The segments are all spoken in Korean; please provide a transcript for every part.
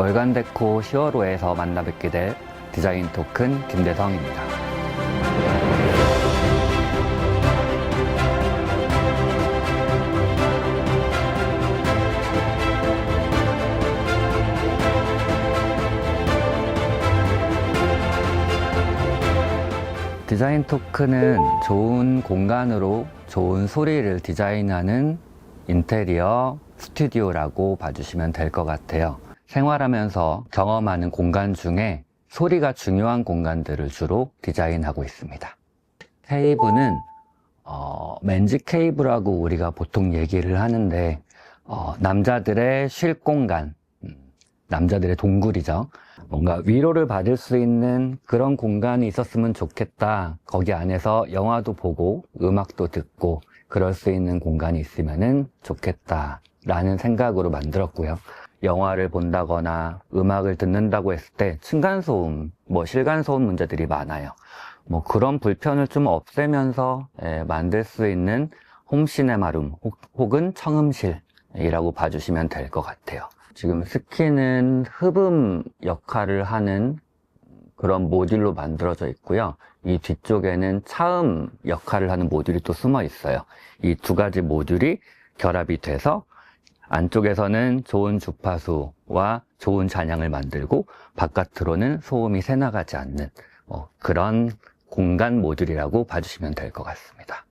월간 데코 10월호에서 만나 뵙게 될 디자인 토큰 김대성입니다. 디자인 토크는 좋은 공간으로 좋은 소리를 디자인하는 인테리어 스튜디오라고 봐주시면 될 것 같아요. 생활하면서 경험하는 공간 중에 소리가 중요한 공간들을 주로 디자인하고 있습니다. 케이브는 어, 맨지 케이브라고 우리가 보통 얘기를 하는데 어, 남자들의 쉴 공간, 음, 남자들의 동굴이죠. 뭔가 위로를 받을 수 있는 그런 공간이 있었으면 좋겠다. 거기 안에서 영화도 보고 음악도 듣고 그럴 수 있는 공간이 있으면 좋겠다. 라는 생각으로 만들었고요. 영화를 본다거나 음악을 듣는다고 했을 때 층간소음, 뭐 실간소음 문제들이 많아요. 뭐 그런 불편을 좀 없애면서 예, 만들 수 있는 홈시네마룸 혹- 혹은 청음실이라고 봐주시면 될 것 같아요. 지금 스키는 흡음 역할을 하는 그런 모듈로 만들어져 있고요. 이 뒤쪽에는 차음 역할을 하는 모듈이 또 숨어 있어요. 이 두 가지 모듈이 결합이 돼서 안쪽에서는 좋은 주파수와 좋은 잔향을 만들고 바깥으로는 소음이 새나가지 않는 뭐 그런 공간 모듈이라고 봐주시면 될 것 같습니다.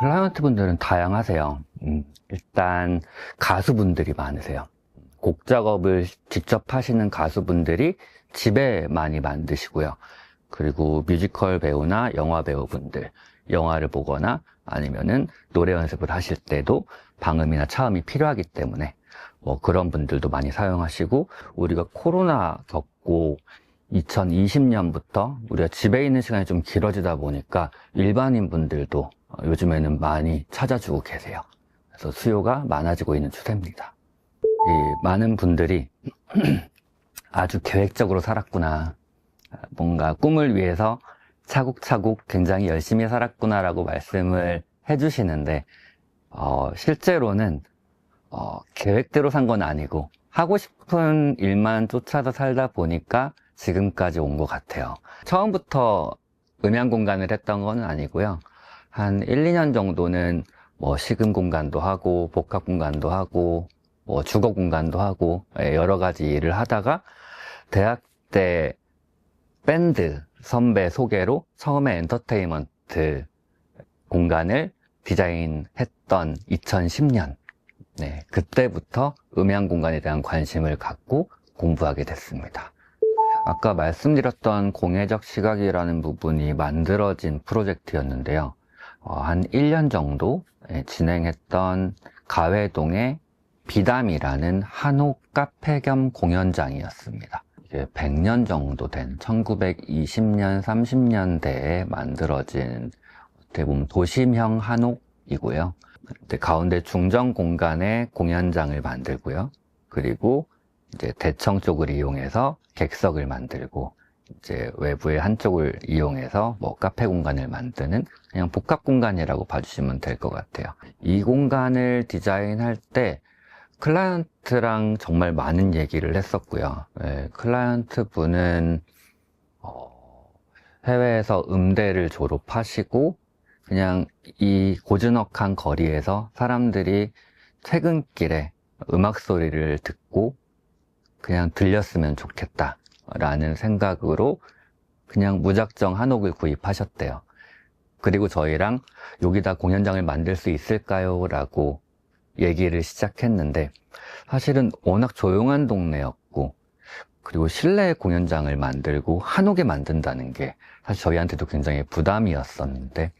클라이언트 분들은 다양하세요. 음, 일단 가수분들이 많으세요. 곡 작업을 직접 하시는 가수분들이 집에 많이 만드시고요. 그리고 뮤지컬 배우나 영화 배우분들, 영화를 보거나 아니면은 노래 연습을 하실 때도 방음이나 차음이 필요하기 때문에 뭐 그런 분들도 많이 사용하시고 우리가 코로나 겪고 2020년부터 우리가 집에 있는 시간이 좀 길어지다 보니까 일반인 분들도 요즘에는 많이 찾아주고 계세요. 그래서 수요가 많아지고 있는 추세입니다. 이 많은 분들이 아주 계획적으로 살았구나. 뭔가 꿈을 위해서 차곡차곡 굉장히 열심히 살았구나라고 말씀을 해주시는데, 어, 실제로는, 어, 계획대로 산 건 아니고, 하고 싶은 일만 쫓아서 살다 보니까 지금까지 온 것 같아요. 처음부터 음향 공간을 했던 건 아니고요. 한 1, 2년 정도는 뭐 식음 공간도 하고, 복합 공간도 하고, 뭐 주거 공간도 하고 예, 여러 가지 일을 하다가 대학 때 밴드 선배 소개로 처음에 엔터테인먼트 공간을 디자인했던 2010년 네, 그때부터 음향 공간에 대한 관심을 갖고 공부하게 됐습니다. 아까 말씀드렸던 공예적 시각이라는 부분이 만들어진 프로젝트였는데요. 어, 한 1년 정도 예, 진행했던 가회동의 비담이라는 한옥 카페 겸 공연장이었습니다. 이게 100년 정도 된 1920년, 30년대에 만들어진 보면 도심형 한옥이고요. 가운데 중정 공간에 공연장을 만들고요. 그리고 이제 대청 쪽을 이용해서 객석을 만들고 이제 외부의 한쪽을 이용해서 뭐 카페 공간을 만드는 그냥 복합 공간이라고 봐주시면 될 것 같아요. 이 공간을 디자인할 때 클라이언트랑 정말 많은 얘기를 했었고요. 예, 클라이언트 분은 어, 해외에서 음대를 졸업하시고 그냥 이 고즈넉한 거리에서 사람들이 퇴근길에 음악 소리를 듣고 그냥 들렸으면 좋겠다 라는 생각으로 그냥 무작정 한옥을 구입하셨대요. 그리고 저희랑 여기다 공연장을 만들 수 있을까요? 라고 얘기를 시작했는데 사실은 워낙 조용한 동네였고 그리고 실내 공연장을 만들고 한옥에 만든다는 게 사실 저희한테도 굉장히 부담이었었는데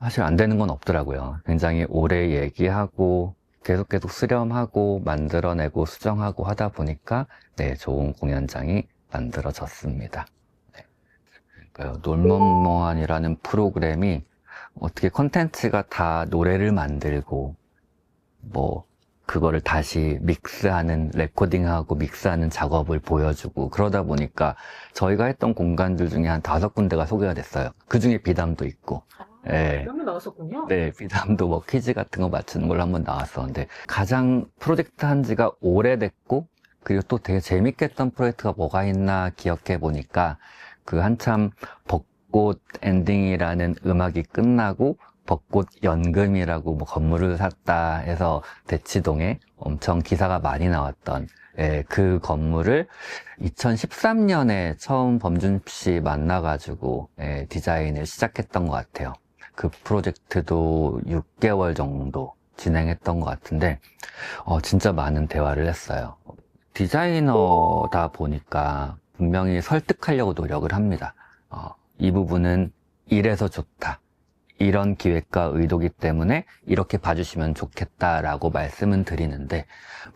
사실 안 되는 건 없더라고요. 굉장히 오래 얘기하고 계속 계속 수렴하고 만들어내고 수정하고 하다 보니까 네 좋은 공연장이 만들어졌습니다. 네. 그러니까요, 놀멍멍한이라는 프로그램이 어떻게 컨텐츠가 다 노래를 만들고 뭐 그거를 다시 믹스하는 레코딩하고 믹스하는 작업을 보여주고 그러다 보니까 저희가 했던 공간들 중에 한 다섯 군데가 소개가 됐어요. 그 중에 비담도 있고, 예. 몇명 나왔었군요. 네, 비담도 뭐 퀴즈 같은 거 맞추는 걸로 한번 나왔었는데 가장 프로젝트 한 지가 오래됐고 그리고 또 되게 재밌게 했던 프로젝트가 뭐가 있나 기억해 보니까 그 한참 벚꽃 엔딩이라는 음악이 끝나고 벚꽃 연금이라고 뭐 건물을 샀다 해서 대치동에 엄청 기사가 많이 나왔던 예, 그 건물을 2013년에 처음 범준 씨 만나가지고 예, 디자인을 시작했던 것 같아요. 그 프로젝트도 6개월 정도 진행했던 것 같은데 어, 진짜 많은 대화를 했어요. 디자이너다 보니까 분명히 설득하려고 노력을 합니다. 어, 이 부분은 이래서 좋다. 이런 기획과 의도기 때문에 이렇게 봐주시면 좋겠다라고 말씀은 드리는데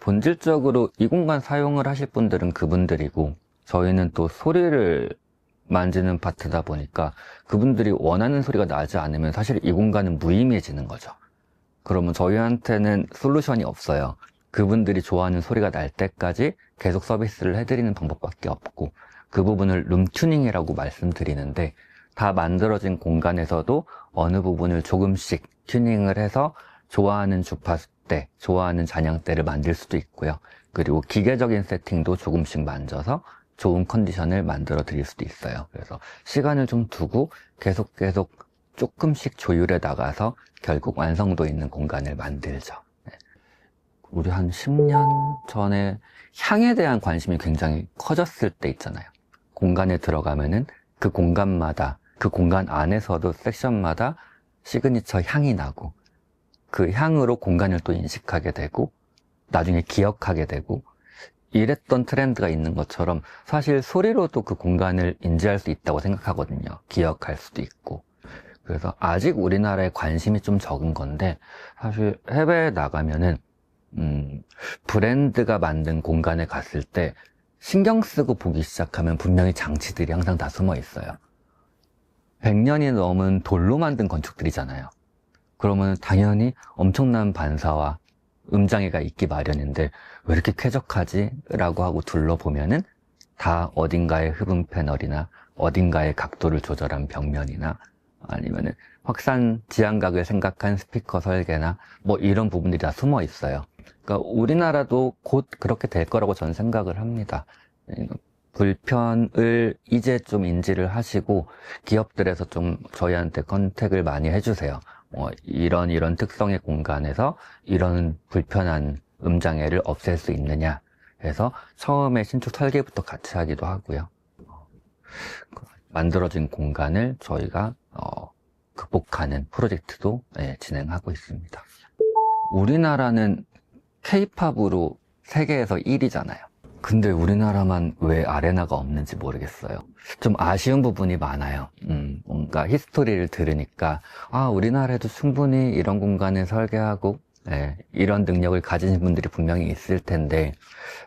본질적으로 이 공간 사용을 하실 분들은 그분들이고 저희는 또 소리를 만지는 파트다 보니까 그분들이 원하는 소리가 나지 않으면 사실 이 공간은 무의미해지는 거죠. 그러면 저희한테는 솔루션이 없어요. 그분들이 좋아하는 소리가 날 때까지 계속 서비스를 해드리는 방법밖에 없고 그 부분을 룸튜닝이라고 말씀드리는데 다 만들어진 공간에서도 어느 부분을 조금씩 튜닝을 해서 좋아하는 주파수대, 좋아하는 잔향대를 만들 수도 있고요. 그리고 기계적인 세팅도 조금씩 만져서 좋은 컨디션을 만들어 드릴 수도 있어요. 그래서 시간을 좀 두고 계속 계속 조금씩 조율해 나가서 결국 완성도 있는 공간을 만들죠. 네. 우리 한 10년 전에 향에 대한 관심이 굉장히 커졌을 때 있잖아요. 공간에 들어가면은 그 공간마다 그 공간 안에서도 섹션마다 시그니처 향이 나고 그 향으로 공간을 또 인식하게 되고 나중에 기억하게 되고 이랬던 트렌드가 있는 것처럼 사실 소리로도 그 공간을 인지할 수 있다고 생각하거든요. 기억할 수도 있고. 그래서 아직 우리나라에 관심이 좀 적은 건데 사실 해외에 나가면은 음, 브랜드가 만든 공간에 갔을 때 신경 쓰고 보기 시작하면 분명히 장치들이 항상 다 숨어 있어요. 100년이 넘은 돌로 만든 건축들이잖아요. 그러면 당연히 엄청난 반사와 음장애가 있기 마련인데 왜 이렇게 쾌적하지? 라고 하고 둘러보면은 다 어딘가의 흡음 패널이나 어딘가의 각도를 조절한 벽면이나 아니면은 확산 지향각을 생각한 스피커 설계나 뭐 이런 부분들이 다 숨어 있어요. 그러니까 우리나라도 곧 그렇게 될 거라고 저는 생각을 합니다. 불편을 이제 좀 인지를 하시고 기업들에서 좀 저희한테 컨택을 많이 해주세요. 뭐 이런 이런 특성의 공간에서 이런 불편한 음장애를 없앨 수 있느냐 해서 처음에 신축 설계부터 같이 하기도 하고요. 어, 그 만들어진 공간을 저희가 어, 극복하는 프로젝트도 예, 진행하고 있습니다. 우리나라는 케이팝으로 세계에서 1위잖아요. 근데 우리나라만 왜 아레나가 없는지 모르겠어요. 좀 아쉬운 부분이 많아요. 음, 뭔가 히스토리를 들으니까, 아, 우리나라에도 충분히 이런 공간을 설계하고, 예, 이런 능력을 가진 분들이 분명히 있을 텐데,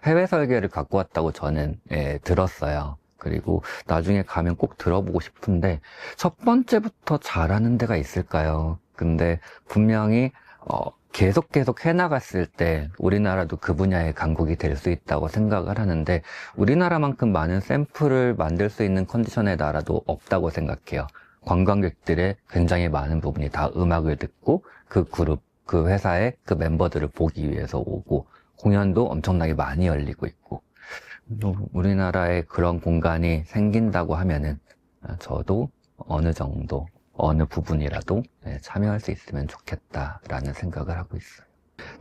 해외 설계를 갖고 왔다고 저는, 예, 들었어요. 그리고 나중에 가면 꼭 들어보고 싶은데, 첫 번째부터 잘하는 데가 있을까요? 근데 분명히, 어, 계속 계속 해나갔을 때 우리나라도 그 분야의 강국이 될 수 있다고 생각을 하는데 우리나라만큼 많은 샘플을 만들 수 있는 컨디션의 나라도 없다고 생각해요. 관광객들의 굉장히 많은 부분이 다 음악을 듣고 그 그룹, 그 회사의 그 멤버들을 보기 위해서 오고 공연도 엄청나게 많이 열리고 있고 또 우리나라에 그런 공간이 생긴다고 하면은 저도 어느 정도 어느 부분이라도 네, 참여할 수 있으면 좋겠다라는 생각을 하고 있어요.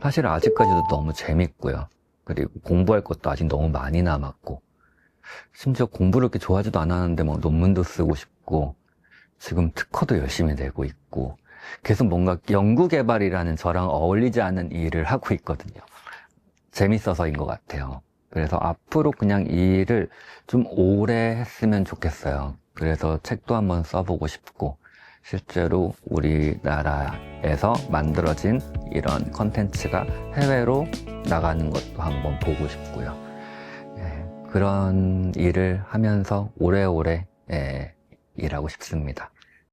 사실 아직까지도 너무 재밌고요. 그리고 공부할 것도 아직 너무 많이 남았고, 심지어 공부를 그렇게 좋아하지도 않았는데 뭐 논문도 쓰고 싶고, 지금 특허도 열심히 내고 있고, 계속 뭔가 연구개발이라는 저랑 어울리지 않는 일을 하고 있거든요. 재밌어서인 것 같아요. 그래서 앞으로 그냥 이 일을 좀 오래 했으면 좋겠어요. 그래서 책도 한번 써보고 싶고, 실제로 우리나라에서 만들어진 이런 컨텐츠가 해외로 나가는 것도 한번 보고 싶고요. 예, 그런 일을 하면서 오래오래 예, 일하고 싶습니다.